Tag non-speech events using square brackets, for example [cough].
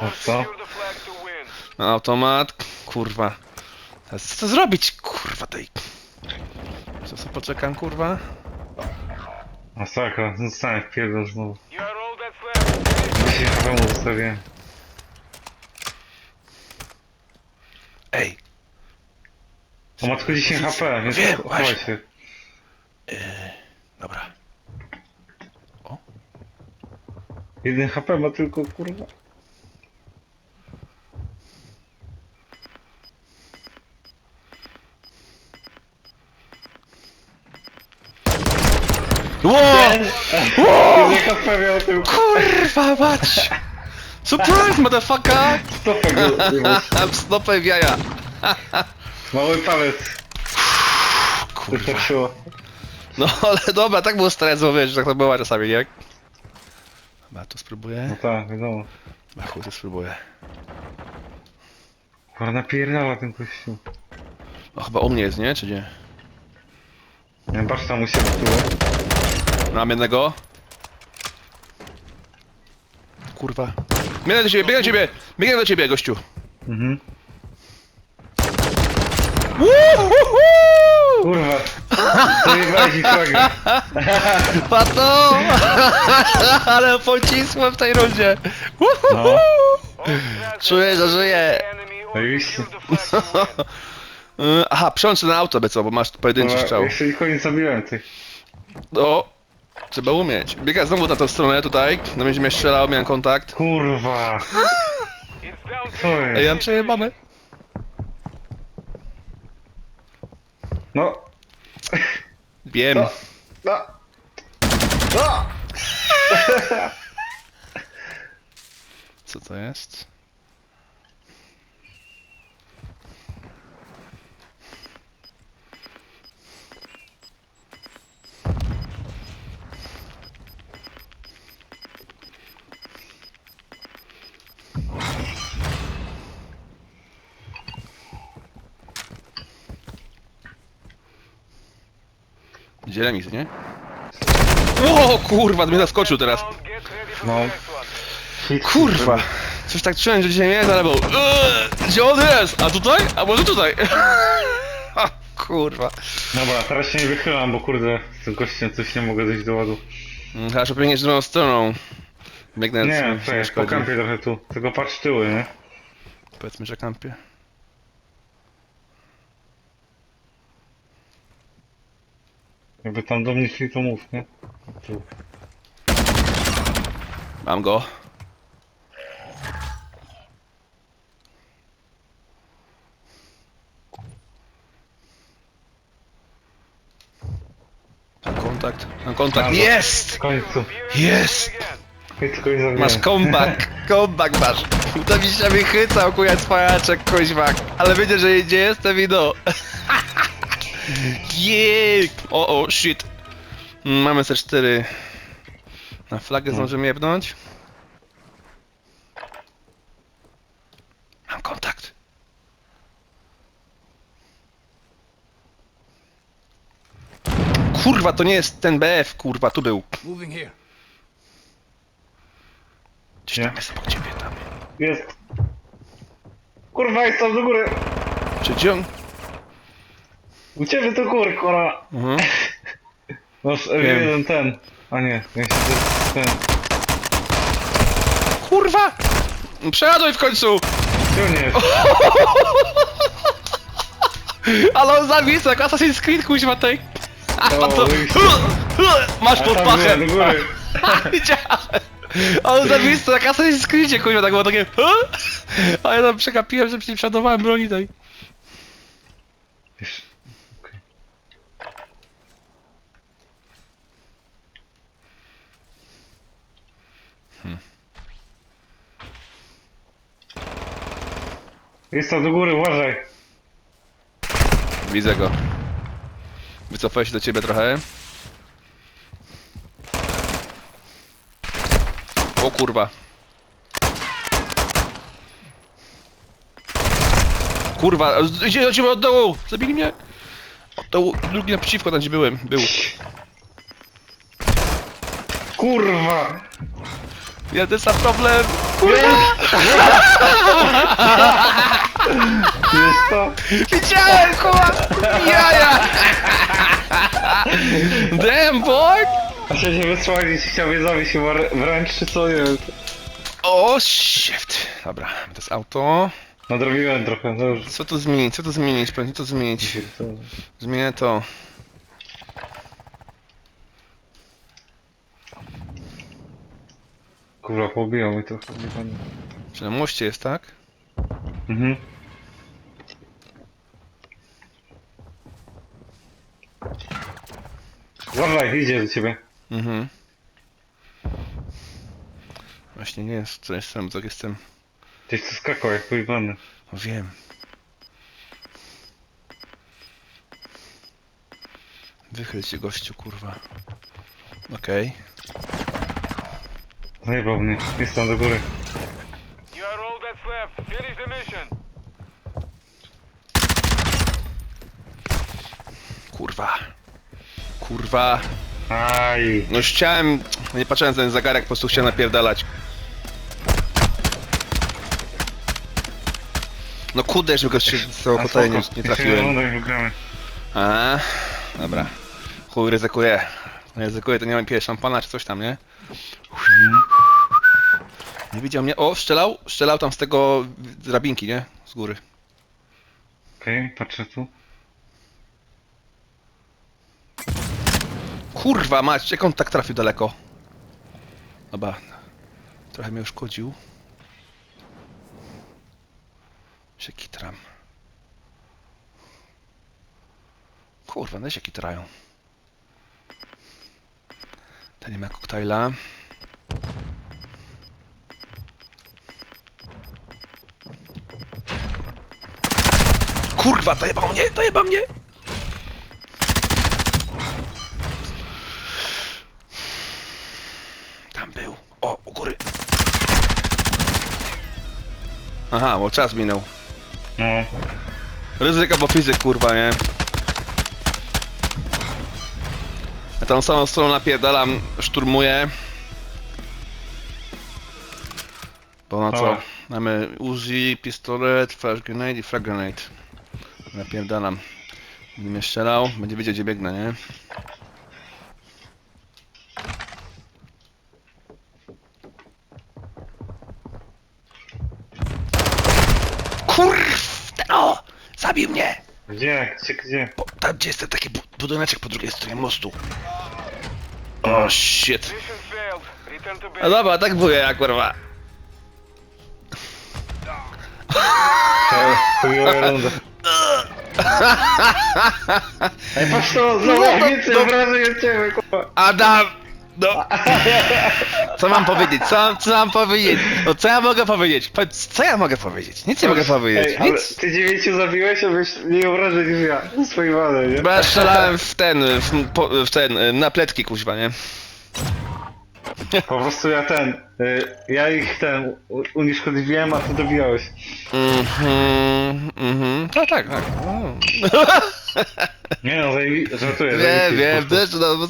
A co? Automat, kurwa. Teraz co to zrobić, kurwa tej. Co sobie poczekam, kurwa? Masakra, zostałem w pierdol znowu. 10 HP mu zostawiłem. Ej, On ma tylko 10 HP, więc Wiem, chowaj właśnie. się. dobra. 1 HP ma tylko, kurwa. Ło! 1 HP miał tylko. Kurwa mać! Surprise, motherfucker! Stopę go, Snopę [laughs] w jaja. Mały palec. Kurwa. Wystarczyło. No ale dobra, tak było stres, bo wiesz, że tak to była czasami, nie? Chyba to No spróbuję. tak, wiadomo. A chuj, to spróbuję. Kurwa napierdala ten kościół. O, chyba u mnie jest, nie? Czy nie? Nie, patrz tam u siebie tyłu. Mam jednego. Kurwa. Biegnę do ciebie, biegnę do ciebie! Biegnę do ciebie, gościu! Mhm. Woohoo! Kurwa. Zajebałeś flagę. [laughs] Pato! [laughs] Ale pocisłem w tej rundzie! Woohoo! No. Czuję, że żyję! Zajebiście. [laughs] Y, Aha, przełączę na auto, by co, bo masz pojedynczy Kurwa, strzał. Jeszcze nikogo nie zabiłem, ty. No, trzeba umieć. Biega znowu na tą stronę tutaj, no będzie mnie strzelał, miałem kontakt. Kurwa. Co Ej, jest? mam przejebane. No. Wiem. No. No. No. Co to jest? Gdzie remis, nie? O kurwa, mnie zaskoczył teraz. No. Kurwa! Coś tak czułem, że dzisiaj mnie zalewał. Eee, Gdzie on jest? A tutaj? A może tutaj? [laughs] Ha, kurwa. Dobra, teraz się nie wychylam, bo kurde, z tym gościem coś nie mogę dojść do ładu. Mm, Chyba, że drugą stroną. Biegnę Nie, się to jest po szkodzi. kampie trochę tu. Tylko patrz tyły, nie? Powiedzmy, że kampie. Jakby tam do mnie szli, to mów, nie? Tu. Mam go. Mam kontakt. Mam kontakt. Mam go. Jest! W końcu. Jest! Zabiłem. Masz comeback. Comeback masz. To mi się wychycał, kuja cwajaczek, kuźwak. Ale wiecie, że gdzie jestem i no. [laughs] Jeee! O, o, shit. Mm, Mamy C4. Na flagę zdążymy jebnąć. Mam kontakt. Kurwa, to nie jest ten BF, kurwa, tu był. Moving here. Gdzieś Nie. tam jest obok ciebie, tam. Jest. Kurwa, jest tam do góry. Czy gdzie on? U ciebie to góry, kurwa. Mhm. [laughs] Masz jeden ten. A nie, ja się to- ten. Kurwa! Przejaduj w końcu! Tu nie jest. [laughs] Ale on zawisł jak Assassin's Creed, kuźwa tej. A O, to... [laughs] Masz pod tam pachę! do góry. Widziałem! A on zawisł jak Assassin's Creed, kuźwa, tak było takie... A ja tam przegapiłem, że przeładowałem broni tej. Wiesz, Jest tam do góry, uważaj. Widzę go. Wycofuję się do ciebie trochę. O kurwa. Kurwa, idzie do ciebie od dołu! Zabili mnie! Od dołu, drugi naprzeciwko, tam gdzie byłem, był. Kurwa! Ten sam problem! Wiesz co? Widziałem, kurwa! Jaja! Damn, boy! A się nie wysłali, chciał się wr- wręcz czy co, nie wiem. O, shit. Dobra, to jest auto. Nadrobiłem trochę, no dobrze. Co tu zmienić? Co tu zmienić? Pewnie to zmienić. Zmienię to. Kurwa, pobiją mi trochę, nie pamiętam. Czy na moście jest, tak? Mhm. Uważaj, idzie do ciebie. Mhm. Właśnie nie jest, co jestem, co jestem. Gdzieś tu skakał jak pojebany. No wiem. Wychyl się gościu, kurwa. Okej. Zajebał mnie, tam do góry. You are all that's left. Finish the mission. Kurwa. Kurwa. Aj. No już chciałem, nie patrzyłem na ten zegarek, po prostu chciałem napierdalać. No kurde, że go się z tego A tutaj nie, spoko. nie Jeszcze trafiłem. rundę i wygramy. A, dobra. Chuj, ryzykuję. Ryzykuję, to nie mam pije szampana czy coś tam, nie? Nie widział mnie. O, strzelał, strzelał tam z tego drabinki, nie? Z góry. Okej, patrzę tu. Kurwa mać, jak on tak trafił daleko? Dobra. Trochę mnie uszkodził. Się kitram. Kurwa, no się kitrają. Ten nie ma koktajla. Kurwa, dojebał mnie, dojebał mnie! Tam był. O, u góry. Aha, bo czas minął. No. Ryzyko, bo fizyk, kurwa, nie? Ja tą samą stroną napierdalam, szturmuję. Bo na co? Mamy Uzi, pistolet, flash grenade i frag grenade. Napierdalam. Będzie mnie strzelał, będzie wiedział gdzie biegnę, nie? Kurw! O! Zabił mnie! Gdzie? Gdzie? Gdzie? Bo tam gdzie jest ten taki bu- budyneczek po drugiej stronie mostu. O shit. Return to A base. dobra, tak było jak kurwa. Rundę. Ej, patrz to, No zobacz, to- więcej to- obrażeń od ciebie, kurwa. Adam! No. [laughs] Co mam powiedzieć? Co, co mam powiedzieć? No co ja mogę powiedzieć? Powiedz, Co ja mogę powiedzieć? Nic nie mogę powiedzieć. Ej, ale Nic. ty dziewięciu zabiłeś, a byś mniej obrażeń niż ja. Swoim wadem, nie? Bo ja strzelałem w ten, w, po, w ten, na pletki kuźwa, nie? Po prostu ja ten, y, ja ich ten u- unieszkodliwiłem, a ty dobijałeś. Mhm, mhm. Tak, tak, tak. No. Nie no, zajebi- żartuję. Wiem, zajebiście, wiem, też, no, bo